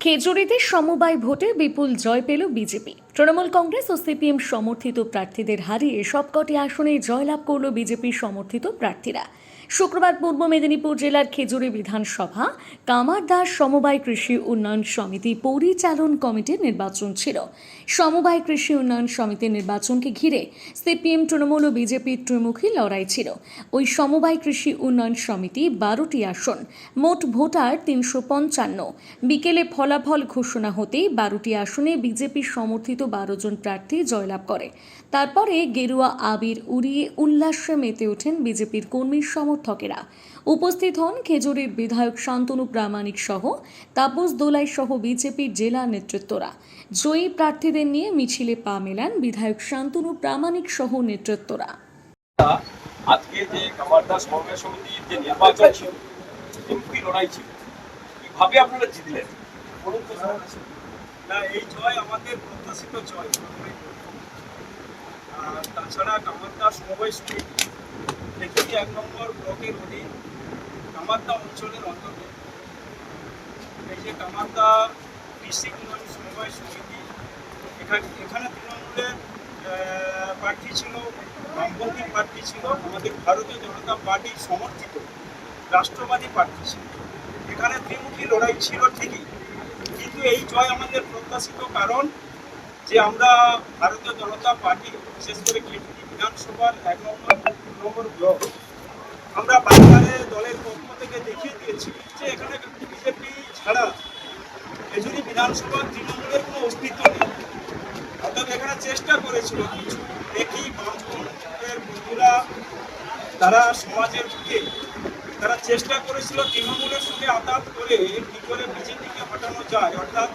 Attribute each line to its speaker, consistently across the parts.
Speaker 1: খেজুরিতে সমবায় ভোটে বিপুল জয় পেল বিজেপি। তৃণমূল কংগ্রেস ও সিপিএম সমর্থিত প্রার্থীদের হারিয়ে সবকটি আসনে জয়লাভ করল বিজেপি সমর্থিত প্রার্থীরা। শুক্রবার পূর্ব মেদিনীপুর জেলার খেজুরি বিধানসভা কামারদাস সমবায় কৃষি উন্নয়ন সমিতি পরিচালন কমিটির নির্বাচন ছিল। সমবায় কৃষি উন্নয়ন সমিতির নির্বাচনকে ঘিরে সিপিএম, তৃণমূল ও বিজেপির ত্রিমুখী লড়াই ছিল। ওই সমবায় কৃষি উন্নয়ন সমিতি বারোটি আসন, মোট ভোটার তিনশো পঞ্চান্ন। বিকেলে ফলাফল ঘোষণা হতেই বারোটি আসনে বিজেপি সমর্থিত বারো জন প্রার্থী জয়লাভ করে। তারপরে গেরুয়া আবির উড়িয়ে উল্লাসে মেতে ওঠেন বিজেপির কর্মী সমর্থকেরা। উপস্থিত হন খেজুরির বিধায়ক শান্তনু প্রামাণিক সহ তাপস দোলাই সহ বিজেপির জেলা নেতৃত্বরা। জয়ী প্রার্থীদের নিয়ে মিছিলে পা মেলান বিধায়ক শান্তনু প্রামাণিক সহ নেতৃত্বরা।
Speaker 2: আজকে যে কামারদা সমবায় সমিতির যে নির্বাচন ছিল, এমপি লড়াই ছিল, কীভাবে আপনারা জিতলেন।
Speaker 3: না, এই জয় আমাদের প্রত্যাশিত জয়। তাছাড়া কামারদা সমবায় সমিতি পৃথিবী এক নম্বর ব্লকের অধীন কামারদা অঞ্চলের অন্তর্গত। এই যে কামারদা কৃষি উন্নয়ন সমবায় সমিতি, এখানে এখানে তৃণমূলের প্রার্থী ছিল, বামপন্থী প্রার্থী ছিল, আমাদের ভারতীয় জনতা পার্টির সমর্থিত রাষ্ট্রবাদী প্রার্থী ছিল। এখানে ত্রিমুখী লড়াই ছিল ঠিকই, কিন্তু এই জয় আমাদের প্রত্যাশিত কারণ যে আমরা ভারতীয় জনতা পার্টি, বিশেষ করে বিধানসভার এক নম্বর ব্লক। আমরা বাংলারে দলের পক্ষ থেকে দেখিয়ে দিয়েছি যে এখানে বিজেপি ছাড়া খেজুরি বিধানসভার তৃণমূলের কোনো অস্তিত্ব নেই। অর্থাৎ এখানে চেষ্টা করেছিল কিছু। দেখি বামপন্থের বন্ধুরা তারা সমাজের বুকে তারা চেষ্টা করেছিল তৃণমূলের সঙ্গে আঘাত করে কি করে বিজেপিকে হটানো যায়। অর্থাৎ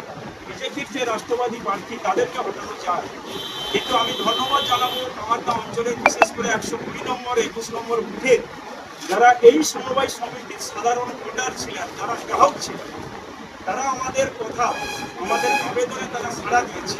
Speaker 3: বিজেপির যে রাষ্ট্রবাদী প্রার্থী তাদেরকে হটানো যায় কিন্তু আমি ধন্যবাদ জানাব কামারদা অঞ্চলের, বিশেষ করে একশো কুড়ি নম্বর, একুশ নম্বর বুথে। যারা এই সমবায় সমিতির সাধারণ ভোটার ছিলেন, যারা গ্রাহক ছিলেন, তারা আমাদের কথা, আমাদের আবেদনে তারা সাড়া দিয়েছে।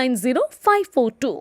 Speaker 1: zero five four two